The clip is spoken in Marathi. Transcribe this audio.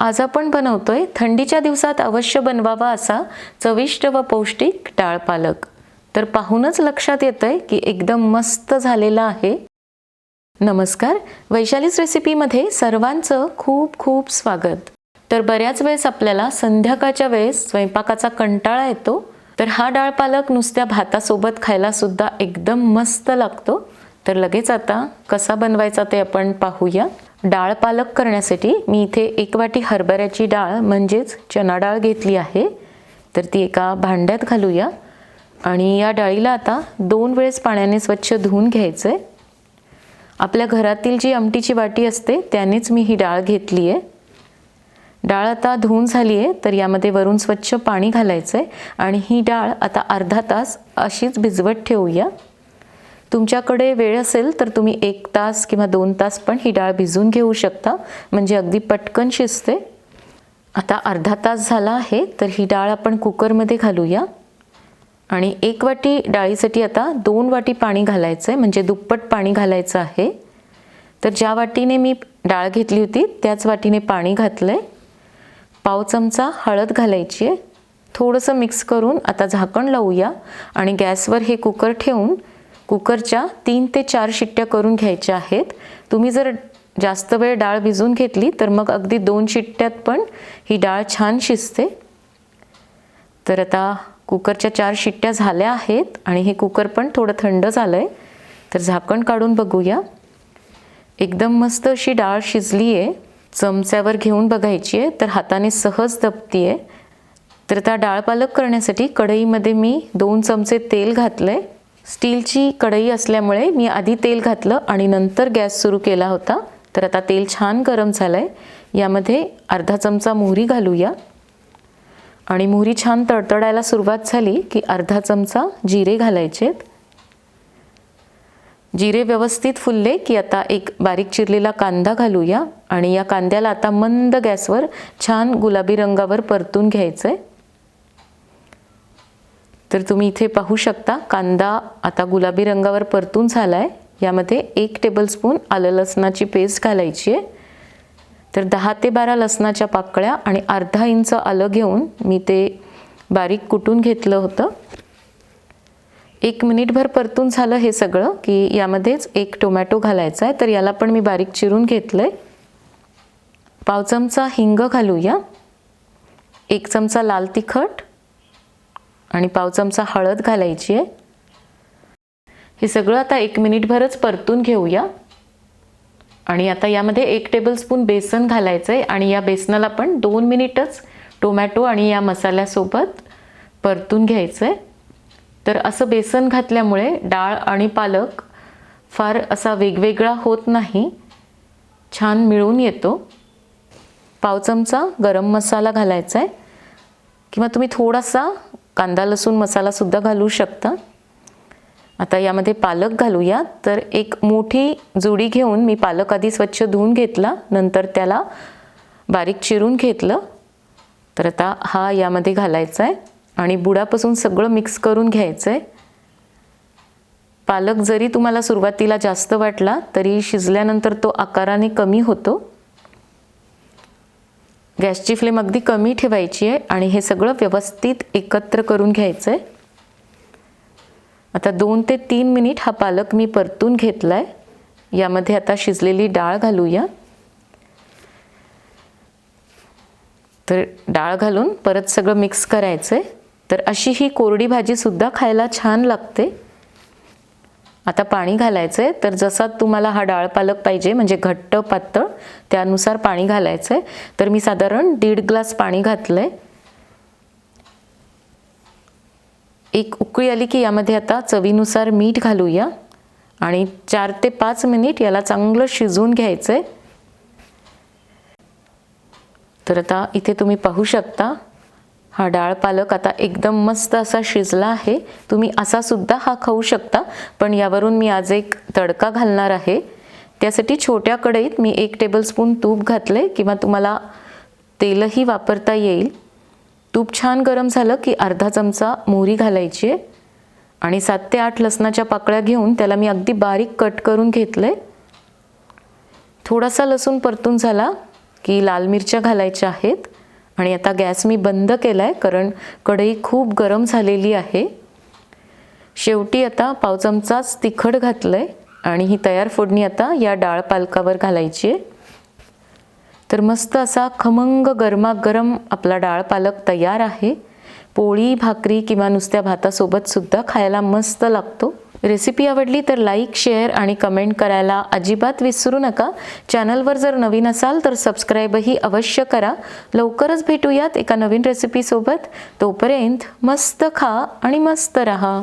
आज आपण बनवतोय थंडीच्या दिवसात अवश्य बनवावा असा चविष्ट व पौष्टिक डाळ पालक. तर पाहूनच लक्षात येतंय की एकदम मस्त झालेला आहे. नमस्कार वैशालीच रेसिपीमध्ये सर्वांचं खूप खूप स्वागत. तर बऱ्याच वेळेस आपल्याला संध्याकाळच्या वेळेस स्वयंपाकाचा कंटाळा येतो तर हा डाळ पालक नुसत्या भातासोबत खायला सुद्धा एकदम मस्त लागतो. तर लगेच आता कसा बनवायचा ते आपण पाहूया. डाळ पालक करण्यासाठी मी इथे एक वाटी हरभऱ्याची डाळ म्हणजेच चना डाळ घेतली आहे. तर ती एका भांड्यात घालूया. आणि या डाळीला आता दोन वेळेस पाण्याने स्वच्छ धुवून घ्यायचं आहे आपल्या घरातील जी आमटीची वाटी असते त्यानेच मी ही डाळ घेतली आहे डाळ आता धुवून झाली आहे तर यामध्ये वरून स्वच्छ पाणी घालायचं आहे आणि ही डाळ आता अर्धा तास अशीच भिजवत ठेवूया. तुमच्याकडे वेळ असेल तर तुम्ही एक तास किंवा दोन तास पण ही डाळ भिजून घेऊ शकता. म्हणजे अगदी पटकन शिजते. आता अर्धा तास झाला आहे तर ही डाळ आपण कुकरमध्ये घालूया. आणि एक वाटी डाळीसाठी आता दोन वाटी पाणी घालायचं आहे म्हणजे दुप्पट पाणी घालायचं आहे. तर ज्या वाटीने मी डाळ घेतली होती त्याच वाटीने पाणी घातलं आहे पाव चमचा हळद घालायची आहे. थोडंसं मिक्स करून आता झाकण लावूया. आणि गॅसवर हे कुकर ठेवून कुकरच्या तीन ते चार शिट्ट्या करून घ्यायच्या आहेत. तुम्ही जर जास्त वेळ डाळ भिजून घेतली तर मग अगदी दोन शिट्ट्यात पण ही डाळ छान शिजते. तर आता कुकरच्या चार शिट्ट्या झाल्या आहेत आणि हे कुकर पण थोडं थंड झालं आहे तर झाकण काढून बघूया. एकदम मस्त अशी डाळ शिजली आहे चमच्यावर घेऊन बघायची आहे तर हाताने सहज दबती आहे तर आता डाळ पालक करण्यासाठी कढईमध्ये मी दोन चमचे तेल घातलं आहे स्टीलची कढई असल्यामुळे मी आधी तेल घातलं आणि नंतर गॅस सुरू केला होता. तर आता तेल छान गरम झालं आहे यामध्ये अर्धा चमचा मोहरी घालूया. आणि मोहरी छान तडतडायला सुरुवात झाली की अर्धा चमचा जिरे घालायचेत. जिरे व्यवस्थित फुलले की आता एक बारीक चिरलेला कांदा घालूया. आणि या कांद्याला आता मंद गॅसवर छान गुलाबी रंगावर परतून घ्यायचं आहे तर तुम्ही इथे पाहू शकता कांदा आता गुलाबी रंगावर परतून झाला आहे यामध्ये एक टेबलस्पून आलं लसणाची पेस्ट घालायची आहे. तर दहा ते बारा लसणाच्या पाकळ्या आणि अर्धा इंच आलं घेऊन मी ते बारीक कुटून घेतलं होतं. एक मिनिटभर परतून झालं हे सगळं की यामध्येच एक टोमॅटो घालायचा आहे. तर याला पण मी बारीक चिरून घेतलं आहे पाव चमचा हिंग घालूया. एक चमचा लाल तिखट. आणि पाव चमचा हळद घालायची आहे. हे सगळं आता एक मिनिटभरच परतून घेऊया. आणि आता यामध्ये एक टेबलस्पून बेसन घालायचं आहे आणि या बेसनाला पण दोन मिनिटच टोमॅटो आणि या मसाल्यासोबत परतून घ्यायचं आहे तर असं बेसन घातल्यामुळे डाळ आणि पालक फार असा वेगवेगळा होत नाही. छान मिळून येतो. पाव चमचा गरम मसाला घालायचा आहे किंवा तुम्ही थोडासा कांदा लसूण मसालासुद्धा घालू शकता. आता यामध्ये पालक घालूया. तर एक मोठी जुडी घेऊन मी पालक आधी स्वच्छ धुवून घेतला. नंतर त्याला बारीक चिरून घेतलं. तर आता हा यामध्ये घालायचा आहे आणि बुडापासून सगळं मिक्स करून घ्यायचं आहे पालक जरी तुम्हाला सुरुवातीला जास्त वाटला तरी शिजल्यानंतर तो आकाराने कमी होतो. गॅसची फ्लेम अगदी कमी ठेवायची आहे आणि हे सगळं व्यवस्थित एकत्र करून घ्यायचं आहे आता दोन ते तीन मिनिट हा पालक मी परतून घेतला आहे यामध्ये आता शिजलेली डाळ घालूया. तर डाळ घालून परत सगळं मिक्स करायचं आहे तर अशी ही कोरडी भाजीसुद्धा खायला छान लागते. आता पाणी घालायचं आहे तर जसा तुम्हाला हा डाळ पालक पाहिजे म्हणजे घट्ट पातळ त्यानुसार पाणी घालायचं आहे तर मी साधारण दीड ग्लास पाणी घातलं आहे एक उकळी आली की यामध्ये आता चवीनुसार मीठ घालूया. आणि चार ते पाच मिनिट याला चांगलं शिजवून घ्यायचं आहे तर आता इथे तुम्ही पाहू शकता. हा डाळ पालक आता एकदम मस्त असा शिजला आहे. तुम्ही असा सुद्धा हा खाऊ शकता. पण यावरून मी आज एक तडका घालणार आहे. त्यासाठी छोट्या कढईत मी एक टेबलस्पून तूप घातले किंवा तुम्हाला तेलही वापरता येईल. तूप छान गरम झालं की अर्धा चमचा मोहरी घालायची आहे. आणि सात ते आठ लसणाच्या पाकळ्या घेऊन त्याला मी अगदी बारीक कट करून घेतलं आहे थोडासा लसूण परतून झाला की लाल मिरच्या घालायच्या आहेत. आणि आता गॅस मी बंद केला आहे कारण कढई खूप गरम झालेली आहे. शेवटी आता पाव चमचाच तिखट घातलं आहे आणि ही तयार फोडणी आता या डाळ पालकावर घालायची आहे. तर मस्त असा खमंग गरमागरम आपला डाळ पालक तयार आहे. पोळी भाकरी किंवा नुसत्या भातासोबतसुद्धा खायला मस्त लागतो. रेसिपी आवडली तर लाईक शेअर आणि कमेंट करायला अजिबात विसरू नका. चॅनलवर जर नवीन असाल तर सबस्क्राईबही अवश्य करा. लवकरच भेटूयात एका नवीन रेसिपीसोबत तोपर्यंत मस्त खा आणि मस्त रहा.